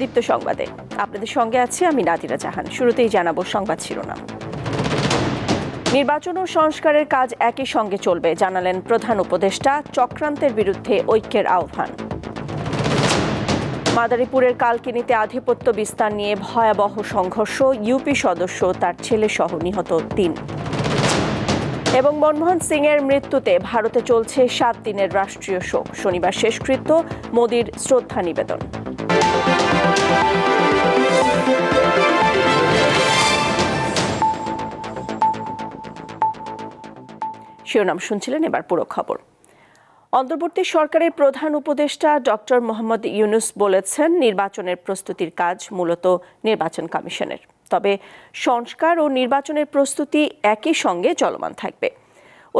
দীপ্ত সংবাদে। আপনাদের সঙ্গে আছি আমি নাদিরা জাহান। শুরুতেই জানাব সংবাদ শিরোনাম। নির্বাচন ও সংস্কারের কাজ একই সঙ্গে চলবে, জানালেন প্রধান উপদেষ্টা, চক্রান্তের বিরুদ্ধে ঐক্যের আহ্বান। মাদারীপুরের কালকিনিতে আধিপত্য বিস্তার নিয়ে ভয়াবহ সংঘর্ষ, ইউপি সদস্য তার ছেলে সহ নিহত তিন। এবং মনমোহন সিং এর মৃত্যুতে ভারতে চলছে সাত দিনের রাষ্ট্রীয় শোক। শনিবার শেষকৃত্য, মোদির শ্রদ্ধা নিবেদন। শিরোনাম শুনছিলেন এবার পুরো খবর। অন্তর্বর্তী সরকারের প্রধান উপদেষ্টা ডক্টর মোহাম্মদ ইউনুস বলেছেন, নির্বাচনের প্রস্তুতির কাজ মূলত নির্বাচন কমিশনের। তবে সংস্কার ও নির্বাচনের প্রস্তুতি একই সঙ্গে চলমান থাকবে।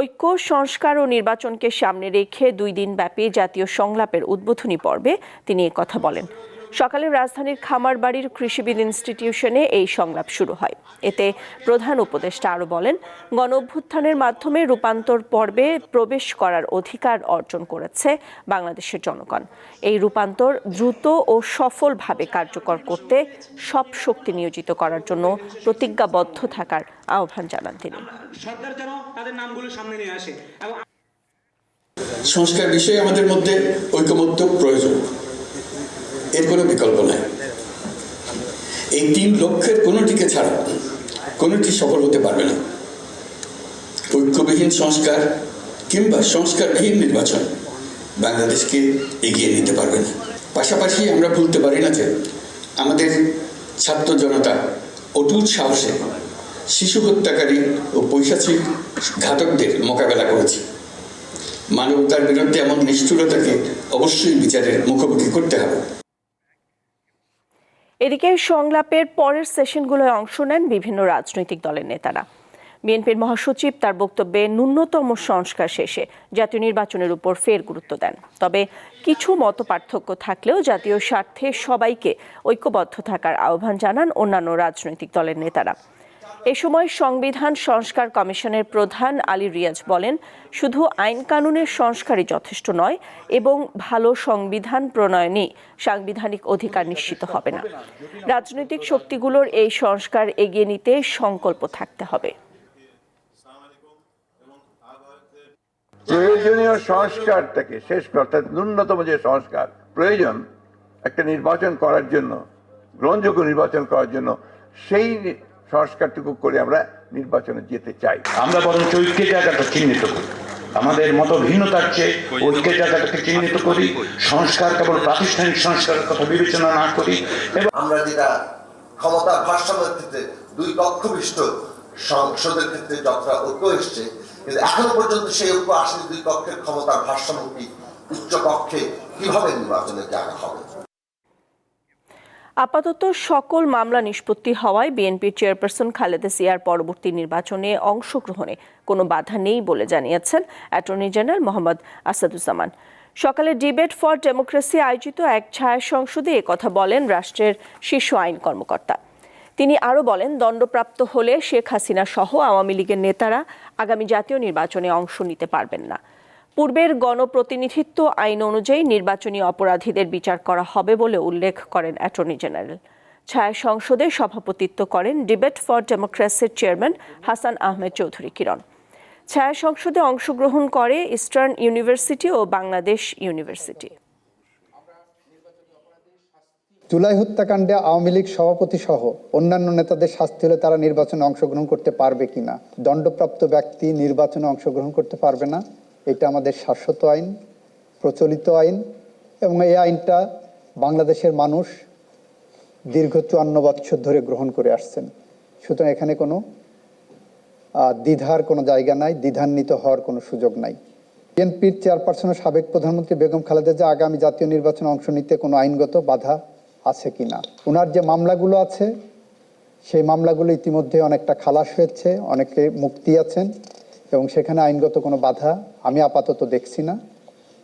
ঐক্য, সংস্কার ও নির্বাচনকে সামনে রেখে দুই দিন ব্যাপী জাতীয় সংলাপের উদ্বোধনী পর্বে তিনি কথা বলেন। সকালে রাজধানীর খামারবাড়ির কৃষিবিদ ইনস্টিটিউশনে এই সংলাপ শুরু হয়। এতে প্রধান উপদেষ্টা আরও বলেন গণ অভ্যুত্থানের মাধ্যমে রূপান্তর পর্বে প্রবেশ করার অধিকার অর্জন করেছে বাংলাদেশের জনগণ। এই রূপান্তর দ্রুত ও সফলভাবে কার্যকর করতে সব শক্তি নিয়োজিত করার জন্য প্রতিজ্ঞাবদ্ধ থাকার আহ্বান জানান তিনি। সরকার যেন তাদের নামগুলো সামনে নিয়ে আসে। সংস্কার বিষয়ে আমাদের মধ্যে ঐকমত্য প্রয়োজন। এর কোনো বিকল্প নাই। এই তিন লক্ষ্যের কোনোটিকে ছাড়া কোনোটি সফল হতে পারবে না। ঐক্যবিহীন সংস্কার কিংবা সংস্কারবিহীন নির্বাচন বাংলাদেশকে এগিয়ে নিতে পারবে না। পাশাপাশি আমরা ভুলতে পারি না যে আমাদের ছাত্র জনতা অটুট সাহসে শিশু হত্যাকারী ও পৈশাচিক ঘাতকদের মোকাবেলা করেছে। মানবতার বিরুদ্ধে এমন নিষ্ঠুরতাকে অবশ্যই বিচারের মুখোমুখি করতে হবে। এদিকে সংলাপের পরের সেশনগুলোয় অংশ নেন বিভিন্ন রাজনৈতিক দলের নেতারা। বিএনপির মহাসচিব তার বক্তব্যে ন্যূনতম সংস্কার শেষে জাতীয় নির্বাচনের উপর ফের গুরুত্ব দেন। তবে কিছু মত পার্থক্য থাকলেও জাতীয় স্বার্থে সবাইকে ঐক্যবদ্ধ থাকার আহ্বান জানান অন্যান্য রাজনৈতিক দলের নেতারা। এ সময় সংবিধান সংস্কার কমিশনের প্রধান আলী রিয়াজ বলেন, শুধু আইন কানুনের সংস্কারই যথেষ্ট নয় এবং ভালো সংবিধান প্রণয়নে সাংবিধানিক অধিকার নিশ্চিত হবে না। রাজনৈতিক শক্তিগুলোর এই সংস্কার এগিয়ে নিতে সংকল্প থাকতে হবে। প্রয়োজনীয় সংস্কারটাকে শেষ অর্থাৎ ন্যূনতম যে সংস্কার প্রয়োজন, একটা নির্বাচন করার জন্য, গ্রহণযোগ্য নির্বাচন করার জন্য, সেই সংস্কারটুকু করে আমরা নির্বাচনে যেতে চাই। আমরা বরঞ্চ ঐক্যের জায়গাটা চিহ্নিত করি। আমাদের মতো ভিন্নতার চেয়ে ঐক্যের জায়গাটাকে চিহ্নিত করি সংস্কার কেবল প্রাতিষ্ঠানিক সংস্কারের কথা বিবেচনা না করি এবং আমরা যেটা ক্ষমতার ভারসাম্যের ক্ষেত্রে দুই কক্ষবিষ্ট সংসদের ক্ষেত্রে যতটা ঐক্য এসছে কিন্তু এখনও পর্যন্ত সেই ঐক্য আসেনি দুই কক্ষের ক্ষমতার ভারসাম্য কি উচ্চ কক্ষে কীভাবে নির্বাচনে জায়গা হবে? আপাতত সকল মামলা নিষ্পত্তি হওয়ায় বিএনপির চেয়ারপারসন খালেদা জিয়ার পরবর্তী নির্বাচনে অংশগ্রহণে কোনো বাধা নেই বলে জানিয়েছেন অ্যাটর্নি জেনারেল মোহাম্মদ আসাদুজ্জামান। সকালে ডিবেট ফর ডেমোক্রেসি আয়োজিত এক ছায়া সংসদে কথা বলেন রাষ্ট্রের শীর্ষ আইন কর্মকর্তা। তিনি আরও বলেন, দণ্ডপ্রাপ্ত হলে শেখ হাসিনা সহ আওয়ামী লীগের নেতারা আগামী জাতীয় নির্বাচনে অংশ নিতে পারবেন না। পূর্বের গণপ্রতিনিধিত্ব আইন অনুযায়ী নির্বাচনী অপরাধীদের বিচার করা হবে বলে উল্লেখ করেন অ্যাটর্নি জেনারেল। ছায়া সংসদে সভাপতিত্ব করেন ডিবেট ফর ডেমোক্রেসির চেয়ারম্যান হাসান আহমেদ চৌধুরী কিরণ। ছায়া সংসদে অংশগ্রহণ করে ইস্টার্ন ইউনিভার্সিটি ও বাংলাদেশ ইউনিভার্সিটি। জুলাই হত্যাকাণ্ডে আওয়ামী লীগ সভাপতি সহ অন্যান্য নেতাদের শাস্তি হলে তারা নির্বাচনে অংশগ্রহণ করতে পারবে কিনা? দণ্ডপ্রাপ্ত ব্যক্তি নির্বাচনে অংশগ্রহণ করতে পারবে না? এটা আমাদের শাশ্বত আইন, প্রচলিত আইন এবং এই আইনটা বাংলাদেশের মানুষ দীর্ঘ চুয়ান্ন বৎসর ধরে গ্রহণ করে আসছেন। সুতরাং এখানে কোনো দ্বিধার কোনো জায়গা নাই, দ্বিধান্বিত হওয়ার কোনো সুযোগ নাই। বিএনপির চেয়ারপারসন সাবেক প্রধানমন্ত্রী বেগম খালেদা জিয়া আগামী জাতীয় নির্বাচনে অংশ নিতে কোনো আইনগত বাধা আছে কি না ওনার যে মামলাগুলো আছে, সেই মামলাগুলো ইতিমধ্যে অনেকটা খালাস হয়েছে, অনেকে মুক্তি আছেন। এবং সেখানে আইনগত কোনো বাধা আমি আপাতত দেখছি না।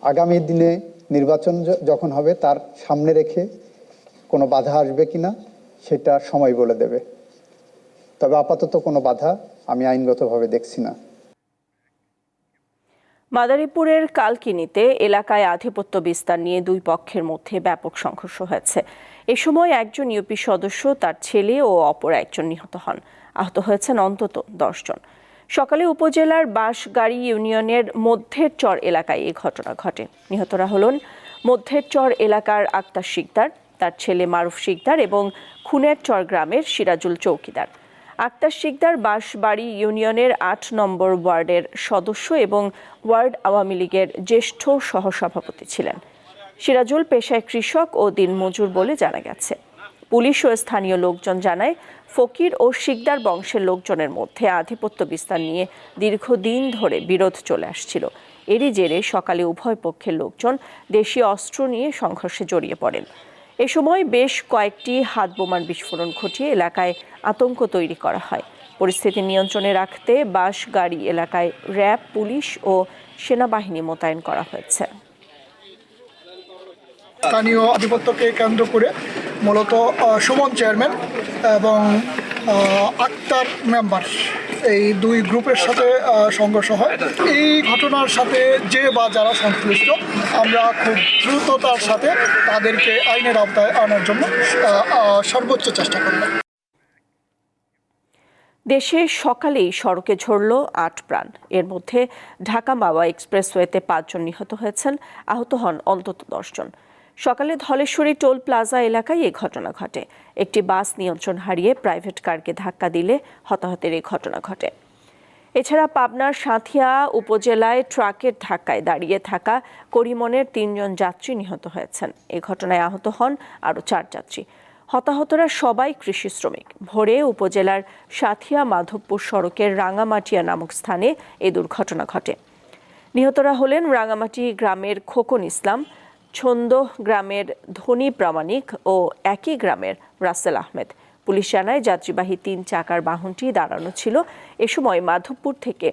আগামী দিনে নির্বাচন যখন হবে, তার সামনে রেখে কোনো বাধা আসবে কিনা, সেটা সময় বলে দেবে। তবে আপাতত কোনো বাধা আমি আইনগতভাবে দেখছি না। মাদারীপুরের কালকিনিতে এলাকায় আধিপত্য বিস্তার নিয়ে দুই পক্ষের মধ্যে ব্যাপক সংঘর্ষ হয়েছে। এ সময় একজন ইউপি সদস্য, তার ছেলে ও অপর একজন নিহত হন। আহত হয়েছেন অন্তত দশজন সকালে উপজেলার বাঁশগাড়ি ইউনিয়নের মধ্যের চর এলাকায় এই ঘটনা ঘটে। নিহতরা হলেন মধ্যের চর এলাকার আক্তার শিকদার, তার ছেলে মারুফ শিকদার এবং খুনের চর গ্রামের সিরাজুল চৌকিদার। আক্তার শিকদার বাঁশবাড়ি ইউনিয়নের আট নম্বর ওয়ার্ডের সদস্য এবং ওয়ার্ড আওয়ামী লীগের জ্যেষ্ঠ সহসভাপতি ছিলেন। সিরাজুল পেশায় কৃষক ও দিনমজুর বলে জানা গেছে। পুলিশ ও স্থানীয় লোকজন জানায়, ফকির ও শিকদার বংশের লোকজনের মধ্যে আধিপত্য বিস্তার নিয়ে দীর্ঘদিন ধরে বিরোধ চলে আসছিল। এরই জেরে সকালে উভয় পক্ষের লোকজন দেশীয় অস্ত্র নিয়ে সংঘর্ষে জড়িয়ে পড়েন। এ সময় বেশ কয়েকটি হাত বোমার বিস্ফোরণ ঘটিয়ে এলাকায় আতঙ্ক তৈরি করা হয়। পরিস্থিতি নিয়ন্ত্রণে রাখতে বাস গাড়ি এলাকায় র্যাব, পুলিশ ও সেনাবাহিনী মোতায়েন করা হয়েছে। স্থানীয় আধিপত্যকে কেন্দ্র করে মূলত সুমন চেয়ারম্যান এবং আক্তার মেম্বার এই দুই গ্রুপের সাথে সংঘর্ষ হয়। এই ঘটনার সাথে যে বা যারা সংশ্লিষ্ট, আমরা খুব দ্রুততার সাথে তাদেরকে আইনের আওতায় আনার জন্য সর্বোচ্চ চেষ্টা করব। দেশে সকালেই সড়কে ঝরল আট প্রাণ। এর মধ্যে ঢাকা মাওয়া এক্সপ্রেসওয়েতে পাঁচজন নিহত হয়েছেন, আহত হন অন্তত দশজন। সকালে ধলেশ্বরী টোল প্লাজা এলাকায় এই ঘটনা ঘটে। একটি বাস নিয়ন্ত্রণ হারিয়ে প্রাইভেট কারকে ধাক্কা দিলে হতাহতের এই ঘটনা ঘটে। এছাড়া পাবনার সাঁথিয়া উপজেলায় ট্রাকের ধাক্কায় দাঁড়িয়ে থাকা করিমনের তিনজন যাত্রী নিহত হয়েছেন। এ ঘটনায় আহত হন আরও চার যাত্রী। হতাহতরা সবাই কৃষি শ্রমিক। ভোরে উপজেলার সাথিয়া মাধবপুর সড়কের রাঙামাটিয়া নামক স্থানে এ দুর্ঘটনা ঘটে। নিহতরা হলেন রাঙামাটি গ্রামের খোকন ইসলাম ছন্দ গ্রামের ধনী প্রামাণিক ও একই গ্রামের রাসেল আহমেদ। পুলিশ জানায়, যাত্রীবাহী তিন চাকার বাহনটি দাঁড়ানো ছিল। এ সময় মাধবপুর থেকে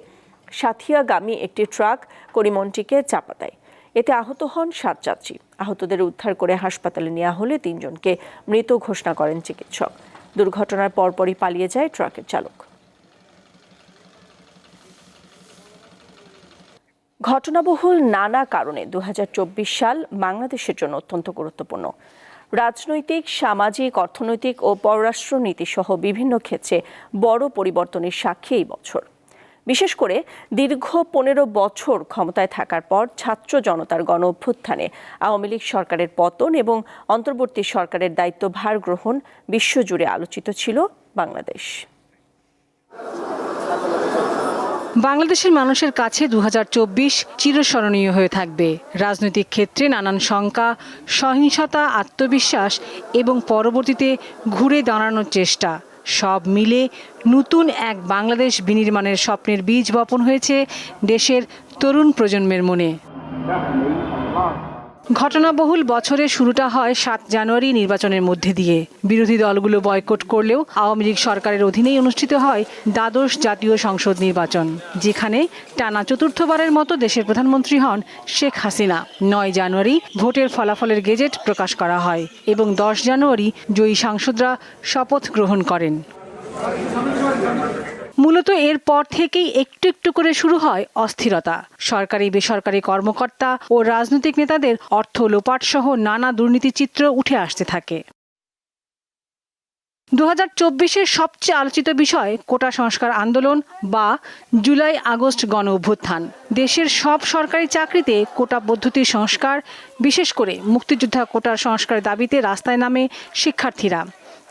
সাথিয়াগামী একটি ট্রাক করিমনটিকে চাপা দেয়। এতে আহত হন সাত যাত্রী। আহতদের উদ্ধার করে হাসপাতালে নেওয়া হলে তিনজনকে মৃত ঘোষণা করেন চিকিৎসক। দুর্ঘটনার পরপরই পালিয়ে যায় ট্রাকের চালক। ঘটনাবহুল নানা কারণে দু হাজার চব্বিশ সাল বাংলাদেশের জন্য অত্যন্ত গুরুত্বপূর্ণ। রাজনৈতিক, সামাজিক, অর্থনৈতিক ও পররাষ্ট্র নীতি সহ বিভিন্ন ক্ষেত্রে বড় পরিবর্তনের সাক্ষী এই বছর। বিশেষ করে দীর্ঘ পনেরো বছর ক্ষমতায় থাকার পর ছাত্র জনতার গণ অভ্যুত্থানে আওয়ামী লীগ সরকারের পতন এবং অন্তর্বর্তী সরকারের দায়িত্বভার গ্রহণ বিশ্বজুড়ে আলোচিত ছিল বাংলাদেশ। বাংলাদেশের মানুষের কাছে দু হাজার চব্বিশ চিরস্মরণীয় হয়ে থাকবে। রাজনৈতিক ক্ষেত্রে নানান শঙ্কা, সহিংসতা, আত্মবিশ্বাস এবং পরবর্তীতে ঘুরে দাঁড়ানোর চেষ্টা। সব মিলে নতুন এক বাংলাদেশ বিনির্মাণের স্বপ্নের বীজ বপন হয়েছে দেশের তরুণ প্রজন্মের মনে। ঘটনাবহুল বছরের শুরুটা হয় সাত জানুয়ারি নির্বাচনের মধ্যে দিয়ে। বিরোধী দলগুলো বয়কট করলেও আওয়ামী লীগ সরকারের অধীনেই অনুষ্ঠিত হয় দ্বাদশ জাতীয় সংসদ নির্বাচন, যেখানে টানা চতুর্থবারের মতো দেশের প্রধানমন্ত্রী হন শেখ হাসিনা। নয় জানুয়ারি ভোটের ফলাফলের গেজেট প্রকাশ করা হয় এবং দশ জানুয়ারি জয়ী সাংসদরা শপথ গ্রহণ করেন। মূলত এরপর থেকেই একটু একটু করে শুরু হয় অস্থিরতা। সরকারি, বেসরকারি কর্মকর্তা ও রাজনৈতিক নেতাদের অর্থ লোপাট সহ নানা দুর্নীতি চিত্র উঠে আসতে থাকে। দু হাজার সবচেয়ে আলোচিত বিষয় কোটা সংস্কার আন্দোলন বা জুলাই আগস্ট গণ অভ্যুত্থান। দেশের সব সরকারি চাকরিতে কোটা পদ্ধতির সংস্কার, বিশেষ করে মুক্তিযোদ্ধা কোটার সংস্কারের দাবিতে রাস্তায় নামে শিক্ষার্থীরা।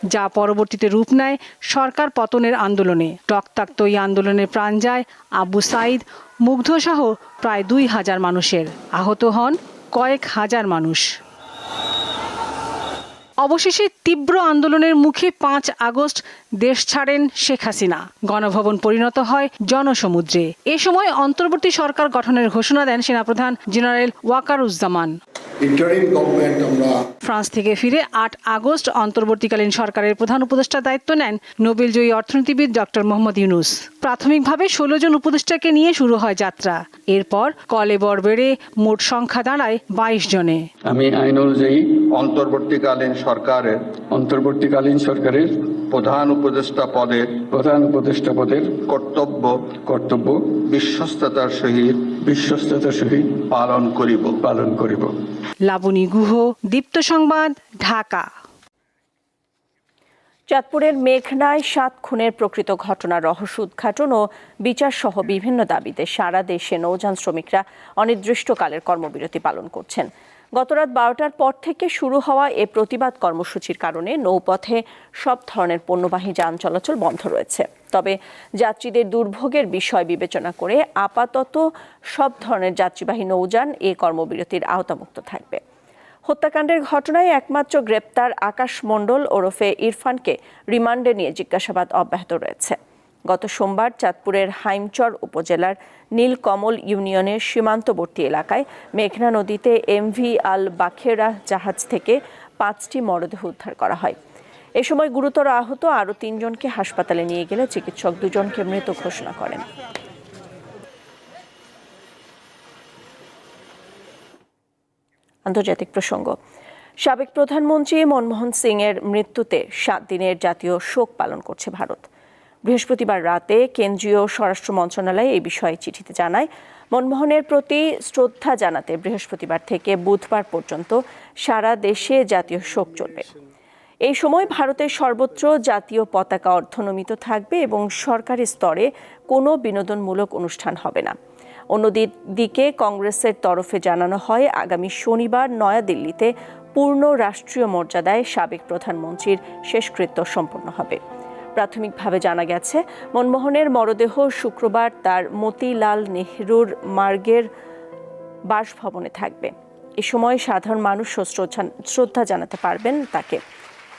যা পরবর্তীতে রূপ নেয় সরকার পতনের আন্দোলনে। রক্তাক্ত এই আন্দোলনের প্রাণ যায় আবু সাইদ মুগ্ধসহ প্রায় দুই হাজার মানুষের। আহত হন কয়েক হাজার মানুষ। অবশেষে তীব্র আন্দোলনের মুখে পাঁচ আগস্ট দেশ ছাড়েন শেখ হাসিনা। গণভবন পরিণত হয় জনসমুদ্রে। এ সময় অন্তর্বর্তী সরকার গঠনের ঘোষণা দেন সেনাপ্রধান জেনারেল ওয়াকারুজ্জামান। ইন্টারিম গভর্নমেন্ট আমরা ফ্রান্স থেকে ফিরে আট আগস্ট অন্তর্বর্তীকালীন সরকারের প্রধান উপদেষ্টার দায়িত্ব নেন নোবেলজয়ী অর্থনীতিবিদ ডক্টর মোহাম্মদ ইউনুস। প্রাথমিকভাবে ষোলো জন উপদেষ্টাকে নিয়ে শুরু হয় যাত্রা। এরপর কলেবর বেড়ে মোট সংখ্যা দাঁড়ায় বাইশ জনে। আমি আইন অনুযায়ী অন্তর্বর্তীকালীন সরকারের অন্তর্বর্তীকালীন সরকারের প্রধান উপদেষ্টা পদের প্রধান উপদেষ্টা পদের কর্তব্য কর্তব্য বিশ্বস্ততার সহিত বিশ্বস্ততার সহিত পালন করিব। পালন করিব। লাবণী গুহ, দীপ্ত সংবাদ, ঢাকা। চাঁদপুরের মেঘনায় সাত খুনের প্রকৃত ঘটনার রহস্য উদ্ঘাটন ও বিচার সহ বিভিন্ন দাবিতে সারা দেশে নৌযান শ্রমিকরা অনির্দিষ্টকালের কর্মবিরতি পালন করছেন। গতরাত বারোটার পর থেকে শুরু হওয়া এ প্রতিবাদ কর্মসূচির কারণে নৌপথে সব ধরনের পণ্যবাহী যান চলাচল বন্ধ রয়েছে। তবে যাত্রীদের দুর্ভোগের বিষয় বিবেচনা করে আপাতত সব ধরনের যাত্রীবাহী নৌযান এ কর্মবিরতির আওতামুক্ত থাকবে। হত্যাকাণ্ডের ঘটনায় একমাত্র গ্রেপ্তার আকাশ মণ্ডল ওরফে ইরফানকে রিমান্ডে নিয়ে জিজ্ঞাসাবাদ অব্যাহত রয়েছে। গত সোমবার চাঁদপুরের হাইমচর উপজেলার নীলকমল ইউনিয়নের সীমান্তবর্তী এলাকায় মেঘনা নদীতে এমভি আল বাখেরা জাহাজ থেকে পাঁচটি মরদেহ উদ্ধার করা হয়। এ সময় গুরুতর আহত আরও তিনজনকে হাসপাতালে নিয়ে গেলে চিকিৎসক দুজনকে মৃত ঘোষণা করেন। আন্তর্জাতিক প্রসঙ্গ। সাবেক প্রধানমন্ত্রী মনমোহন সিং এর মৃত্যুতে সাত দিনের জাতীয় শোক পালন করছে ভারত। বৃহস্পতিবার রাতে কেন্দ্রীয় স্বরাষ্ট্র মন্ত্রণালয় এই বিষয়ে চিঠিতে জানায়, মনমোহনের প্রতি শ্রদ্ধা জানাতে বৃহস্পতিবার থেকে বুধবার পর্যন্ত সারা দেশে জাতীয় শোক চলবে। এই সময় ভারতের সর্বত্র জাতীয় পতাকা অর্ধনমিত থাকবে এবং সরকারি স্তরে কোনো বিনোদনমূলক অনুষ্ঠান হবে না। অন্যদিকে কংগ্রেসের তরফে জানানো হয়, আগামী শনিবার নয়াদিল্লিতে পূর্ণ রাষ্ট্রীয় মর্যাদায় সাবেক প্রধানমন্ত্রীর শেষকৃত্য সম্পন্ন হবে। প্রাথমিকভাবে জানা গেছে, মনমোহনের মরদেহ শুক্রবার তার মতিলাল নেহরুর মার্গের বাসভবনে থাকবে। এ সময় সাধারণ শ্রদ্ধা- শ্রদ্ধা জানাতে পারবেন তাকে।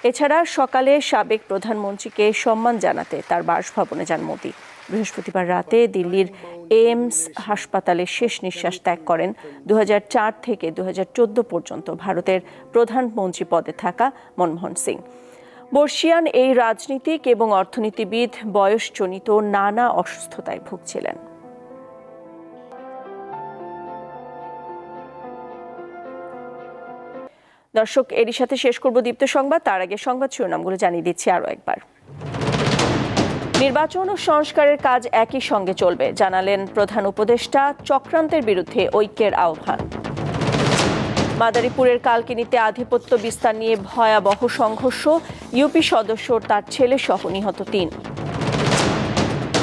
এছাড়া সকালে সাবেক প্রধানমন্ত্রীকে সম্মান জানাতে তার বাসভবনে যান মোদি। বৃহস্পতিবার রাতে দিল্লির এইমস হাসপাতালে শেষ নিঃশ্বাস ত্যাগ করেন দু হাজার চার থেকে দু হাজার চোদ্দ পর্যন্ত ভারতের প্রধানমন্ত্রী পদে থাকা মনমোহন সিং। বর্ষিয়ান এই রাজনীতিক এবং অর্থনীতিবিদ বয়সজনিত নানা অসুস্থতায় ভুগছিলেন। দর্শক, এরই সাথে শেষ করব দীপ্ত সংবাদ। তার আগে সংবাদ শিরোনামগুলো জানিয়ে দিচ্ছি আরও একবার। নির্বাচন ও সংস্কারের কাজ একই সঙ্গে চলবে, জানালেন প্রধান উপদেষ্টা চক্রান্তের বিরুদ্ধে ঐক্যের আহ্বান। মাদারীপুরের কালকিনিতে আধিপত্য বিস্তার নিয়ে ভয়াবহ সংঘর্ষ। ইউপি সদস্য তার ছেলে সহ নিহত তিন।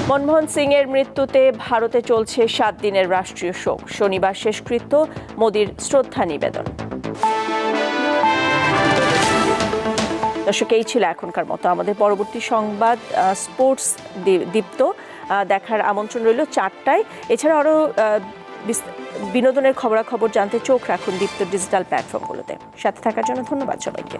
মনমোহন সিং এর মৃত্যুতে ভারতে চলছে সাত দিনের রাষ্ট্রীয় শোক। শনিবার শেষকৃত্য, মোদির শ্রদ্ধা নিবেদন। দর্শক, এই ছিল এখনকার মতো। আমাদের পরবর্তী সংবাদ স্পোর্টস দীপ্ত দেখার আমন্ত্রণ রইল চারটায়। এছাড়া আরও বিনোদনের খবরাখবর জানতে চোখ রাখুন দীপ্ত ডিজিটাল প্ল্যাটফর্মগুলোতে। সাথে থাকার জন্য ধন্যবাদ সবাইকে।